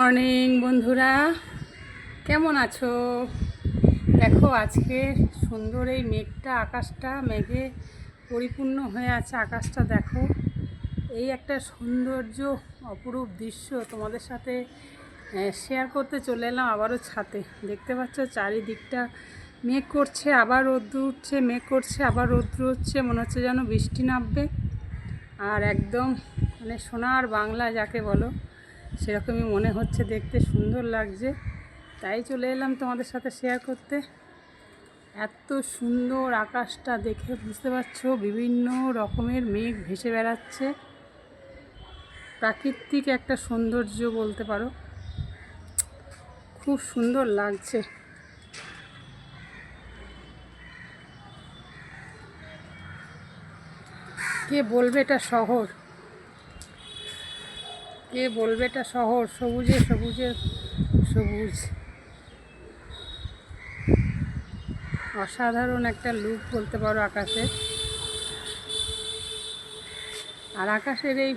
Morning বন্ধুরা। কেমন আছো? দেখো, আজকে সুন্দর এই মেঘটা, আকাশটা, মেঘে পরিপূর্ণ হয়ে আছে আকাশটা, দেখো। এই একটা সৌন্দর্য অপরূপ দৃশ্য তোমাদের সাথে শেয়ার করতে চলে এলাম আবারও ছাতে দেখতে পাচ্ছ, চারিদিকটা মেঘ করছে, আবার রৌদ্র উঠছে, মেঘ করছে, আবার রৌদ্র উঠছে, মনে হচ্ছে যেন বৃষ্টি নামবে। আর একদম মানে সোনার বাংলা যাকে বলো। সেরকমই মনে হচ্ছে দেখতে, সুন্দর লাগছে। তাই চলে এলাম তোমাদের সাথে শেয়ার করতে। এত সুন্দর আকাশটা দেখে বুঝতে পারছ, বিভিন্ন রকমের মেঘ ভেসে বেড়াচ্ছে। প্রাকৃতিক একটা সৌন্দর্য বলতে পারো। খুব সুন্দর লাগছে। কে বলবে এটা শহর? কে বলবে এটা শহর? সবুজে সবুজে, সবুজ। অসাধারণ একটা লুক বলতে পারো আকাশে। আর আকাশের এই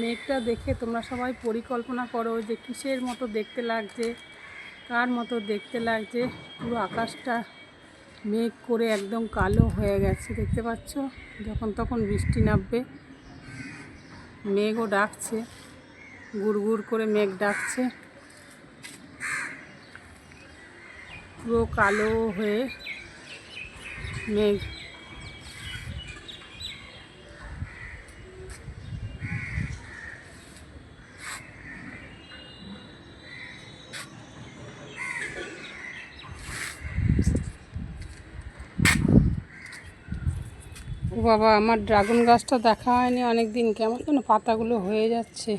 মেঘটা দেখে তোমরা সবাই পরিকল্পনা করো যে কিসের মতো দেখতে লাগছে, কার মতো দেখতে লাগছে। পুরো আকাশটা মেঘ করে একদম কালো হয়ে গেছে, দেখতে পাচ্ছ? যখন তখন বৃষ্টি নামবে, মেঘও ডাকছে। গুড় গুড় করে মেঘ ডাকছে। পুরো কালো হয়ে মেঘ। বাবা, আমার ড্রাগন গাছটা দেখা হয়নি অনেক দিন কেমন যেন পাতাগুলো হয়ে যাচ্ছে।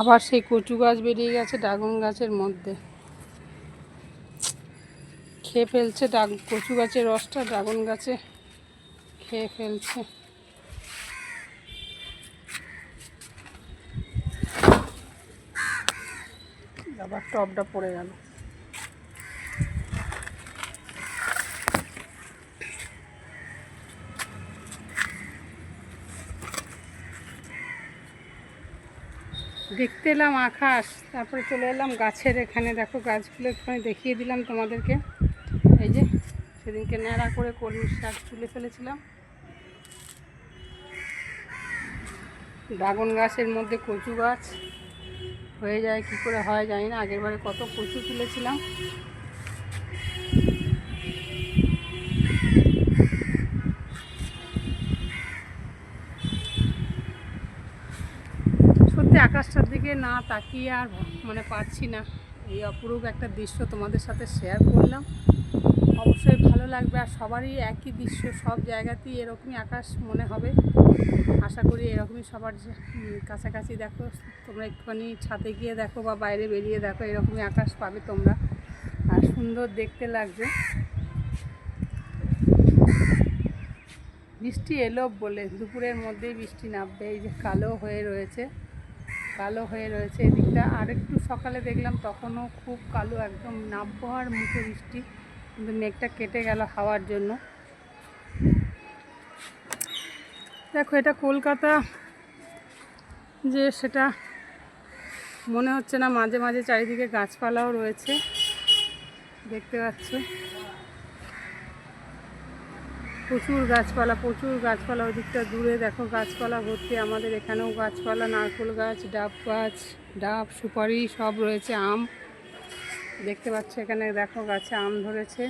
আবার সেই কচু গাছ বেরিয়ে গেছে ড্রাগন গাছের মধ্যে। খেয়ে ফেলছে কচু গাছের রসটা ড্রাগন গাছে খেয়ে ফেলছে। আবার টপটা পড়ে গেল। দেখতে এলাম আকাশ, তারপরে চলে এলাম গাছের এখানে। দেখো গাছগুলো একটুখানি দেখিয়ে দিলাম তোমাদেরকে। এই যে, সেদিনকে ন্যাড়া করে কলমির শাক তুলে ফেলেছিলাম। ড্রাগন গাছের মধ্যে কচু গাছ। হয়ে যায়, কি করে হয় জানি না। আগের বারে কত কচু তুলেছিলাম। না তাকিয়ে আর মানে পারছি না। এই অপরূপ একটা দৃশ্য তোমাদের সাথে শেয়ার করলাম। অবশ্যই ভালো লাগবে আর সবারই একই দৃশ্য, সব জায়গাতেই এরকমই আকাশ মনে হবে। আশা করি এরকমই সবার কাছাকাছি দেখো, তোমরা একটুখানি ছাদে গিয়ে দেখো বা বাইরে বেরিয়ে দেখো, এরকমই আকাশ পাবে তোমরা। আর সুন্দর দেখতে লাগবে বৃষ্টি এলো বলে, দুপুরের মধ্যেই বৃষ্টি নামবে, এই যে কালো হয়ে রয়েছে। কালো হয়ে রয়েছে এদিকটা। আর একটু সকালে দেখলাম তখনও খুব কালো, একদম নাব্যহার মুখে বৃষ্টি কিন্তু মেঘটা কেটে গেল হাওয়ার জন্য। দেখো, এটা কলকাতা যে সেটা মনে হচ্ছে না, মাঝে মাঝে চারিদিকে গাছপালাও রয়েছে। দেখতে পাচ্ছ? প্রচুর গাছপালা প্রচুর গাছপালা ওই দিকটা দূরে দেখো, গাছপালা ভর্তি। আমাদের এখানেও গাছপালা, নারকোল গাছ, ডাব গাছ, ডাব, সুপারি সব রয়েছে, আম। দেখতে পাচ্ছ এখানে দেখো গাছে আম ধরেছে।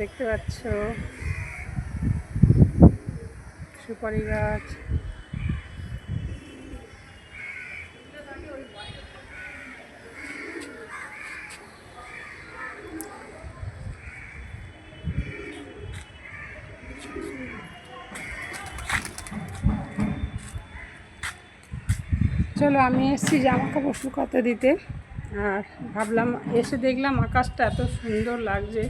দেখতে পাচ্ছ? সুপারি গাছ চলো, আমি এসেছি জামা কাপড় শুকাতে দিতে। আর ভাবলাম, এসে দেখলাম আকাশটা এত সুন্দর লাগছে।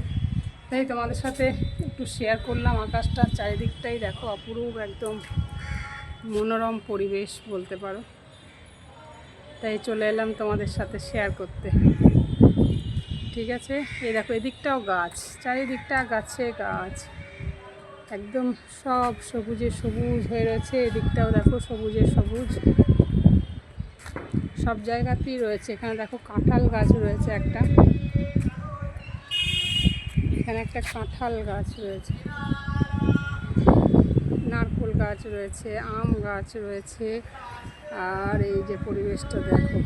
তাই তোমাদের সাথে একটু শেয়ার করলাম আকাশটা। চারিদিকটাই দেখো অপরূপ, একদম মনোরম পরিবেশ বলতে পারো। তাই চলে এলাম তোমাদের সাথে শেয়ার করতে। ঠিক আছে? এই দেখো, এদিকটাও গাছ, চারিদিকটা গাছে গাছ। একদম সব সবুজে সবুজ হয়ে রয়েছে। এদিকটাও দেখো সবুজে সবুজ। সব জায়গাতেই রয়েছে। এখানে দেখো কাঁঠাল গাছ রয়েছে একটা। এখানে একটা কাঁঠাল গাছ রয়েছে। নারকোল গাছ রয়েছে, আম গাছ রয়েছে, আর এই যে পরিবেশটা দেখো।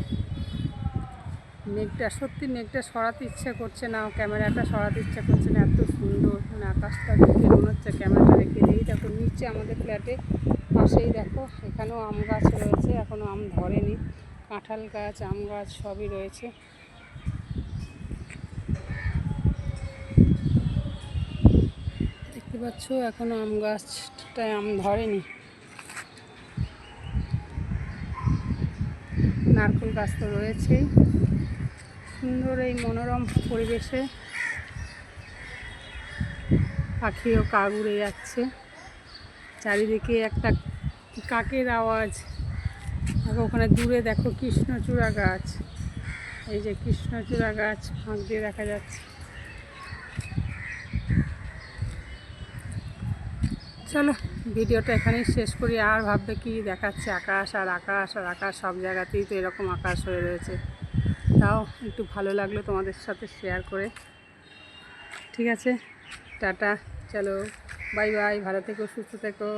মেঘটা, সত্যি মেঘটা সরাতে ইচ্ছে করছে না, ক্যামেরাটা সরাতে ইচ্ছে করছে না, এত সুন্দর। মানে আকাশটা দেখে মনে হচ্ছে ক্যামেরাটা রেখে দিই। দেখো নিচে আমাদের ফ্ল্যাটে পাশেই দেখো, এখানেও আম গাছ রয়েছে এখনও আম ধরেনি। কাঁঠাল গাছ, আম গাছ সবই রয়েছে। দেখতে পাচ্ছ এখনও আম গাছটায় আম ধরেনি। নারকেল গাছ তো রয়েছেই। সুন্দর এই মনোরম পরিবেশে পাখিও কাক উড়ে যাচ্ছে। চারিদিকে একটা কাকের আওয়াজ। আর ওখানে দূরে দেখো কৃষ্ণচূড়া গাছ। এই যে কৃষ্ণচূড়া গাছ, ফাঁক দিয়ে দেখা যাচ্ছে। চলো, ভিডিওটা এখানেই শেষ করি। আর ভাববে কি দেখাচ্ছে, আকাশ আর আকাশ আর আকাশ, সব জায়গাতেই তো এরকম আকাশ হয়ে রয়েছে। তাও একটু ভালো লাগল তোমাদের সাথে শেয়ার করে। ঠিক আছে? টাটা, চলো বাই বাই ভালো থেকো, সুস্থ থেকো।